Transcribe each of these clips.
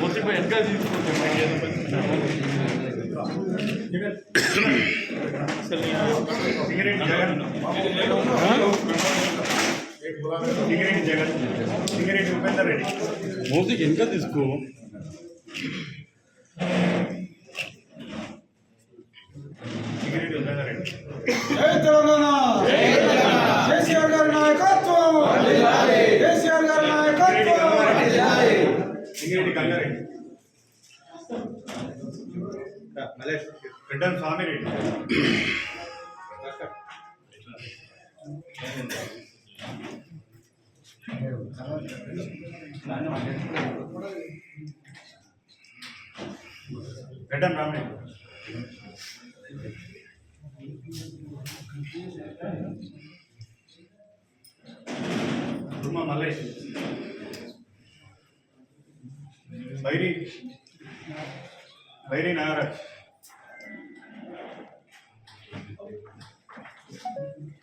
మొత్తం ఎంత సింగరేణి జగన్ సింగరేణి జగన్ సింగరేణి ఉపేందర్ రెడ్డి మూతికి ఎంత తీసుకో సింగరేణి ఉపేందర్ రెడ్డి జై తెలంగాణ కేసీఆర్ గారి నాయకత్వం కేసీఆర్ గారి నాయకత్వం సింగరేణి గంగారెడ్డి రెడ్డన్ స్వామిరెడ్డి రెడ్డన్ రామరెడ్డి దుమ్మ మల్లేష్ బైరి బైరి నాగరాజ్.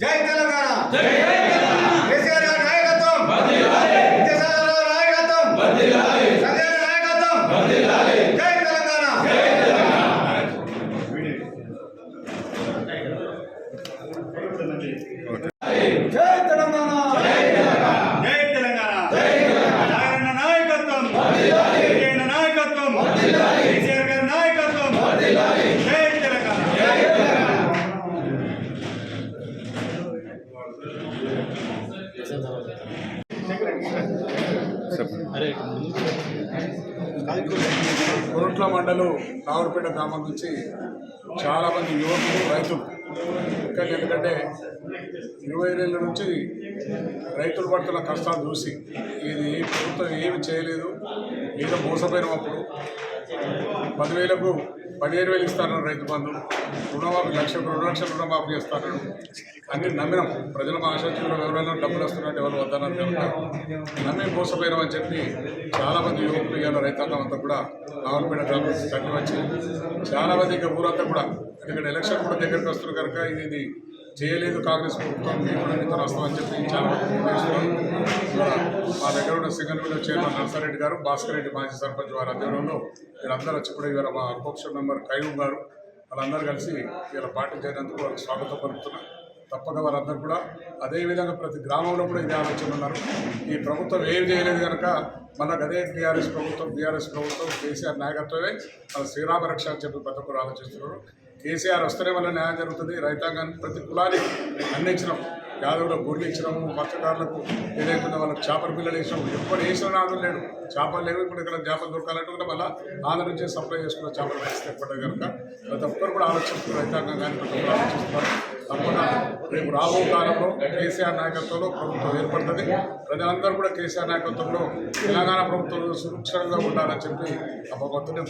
జై తెలంగాణ. కేసీఆర్ గారి నాయకత్వం. విద్యాసాగర్ గారి నాయకత్వం. సంజయ్ గారి నాయకత్వం. జై తెలంగాణ. జై తెలంగాణ. జై తెలంగాణ. నారాయణ నాయకత్వం. నాయకత్వం జై తెలంగాణ కొరుట్ల మండలం రావులపేట గ్రామం నుంచి చాలామంది యువకులు రైతులు. ఇక్కడ ఎందుకంటే ఇరవై ఏళ్ళ నుంచి రైతులు పడుతున్న కష్టాలు చూసి ఇది ప్రభుత్వం ఏమి చేయలేదు ఏదో మోసపోయినప్పుడు పదివేలకు పదిహేను వేలు ఇస్తాను రైతు బంధు. రుణమాఫీ లక్ష రెండు లక్షల రుణమాఫీ చేస్తాను అన్ని నమ్మినాం. ప్రజల ఆశించిన ఎవరైనా డబ్బులు వస్తున్నట్టు ఎవరు వద్దన్నారు కనుక నమ్మి మోసపోయినామని చెప్పి చాలామంది యువకులు ఇవాళ రైతాంగం అంతా కూడా రావులపేట గ్రామం తరలి వచ్చి చాలామంది ఇంకా ఊరంతా కూడా ఎందుకంటే ఎలక్షన్ కూడా దగ్గరికి వస్తున్నారు కనుక ఇది చేయలేదు కాంగ్రెస్ ప్రభుత్వం మేము కూడా వస్తామని చెప్పి చాలా మా దగ్గర ఉన్న సింగల్వీలో చైర్మన్ నర్సారెడ్డి గారు భాస్కర్ రెడ్డి మాజీ సర్పంచ్ వారి ఆధ్వర్యంలో వీరందరూ వచ్చి కూడా ఇవాళ మా అధ్యక్ష మెంబర్ కయ్యూమ్ గారు వాళ్ళందరూ కలిసి ఇలా పార్టీ చేరినందుకు వాళ్ళకి స్వాగతం పలుకుతున్నాం. తప్పక వారందరూ కూడా అదేవిధంగా ప్రతి గ్రామంలో కూడా ఇదే ఆలోచన ఉన్నారు. ఈ ప్రభుత్వం ఏం చేయలేదు కనుక మనకు అదే టీఆర్ఎస్ ప్రభుత్వం బీఆర్ఎస్ ప్రభుత్వం కేసీఆర్ నాయకత్వమే మన శ్రీరామ రక్ష అని చెప్పి ప్రతి ఒక్కరు ఆలోచిస్తున్నారు. కేసీఆర్ వస్తేనే వల్ల న్యాయం జరుగుతుంది. రైతాంగాన్ని ప్రతి కులానికి అన్ని యాదవులకు గొడ్లు ఇచ్చినాము మత్స్యకారులకు ఏదైతుందో వాళ్ళకి చేపల పిల్లలు వేసినాం ఎప్పుడు వేసిన ఆంధ్ర లేడు. చేపలు లేవు ఇప్పుడు ఇక్కడ చేపలు దొరకాలంటే కూడా మళ్ళీ ఆంధ్ర నుంచి సప్లై చేసుకున్న చేపలు పరిస్థితి ఏర్పడ్డాయి కనుక ప్రతి ఒక్కరు కూడా ఆలోచిస్తున్నారు రైతాంగం కానీ ప్రతి ఒక్కరు ఆలోచిస్తున్నారు. తప్పకుండా రేపు రాబో కాలంలో కేసీఆర్ నాయకత్వంలో ప్రభుత్వం ఏర్పడుతుంది. ప్రజలందరూ కూడా కేసీఆర్ నాయకత్వంలో తెలంగాణ ప్రభుత్వం సురక్షితంగా ఉండాలని చెప్పి ఆ భగవంతుడే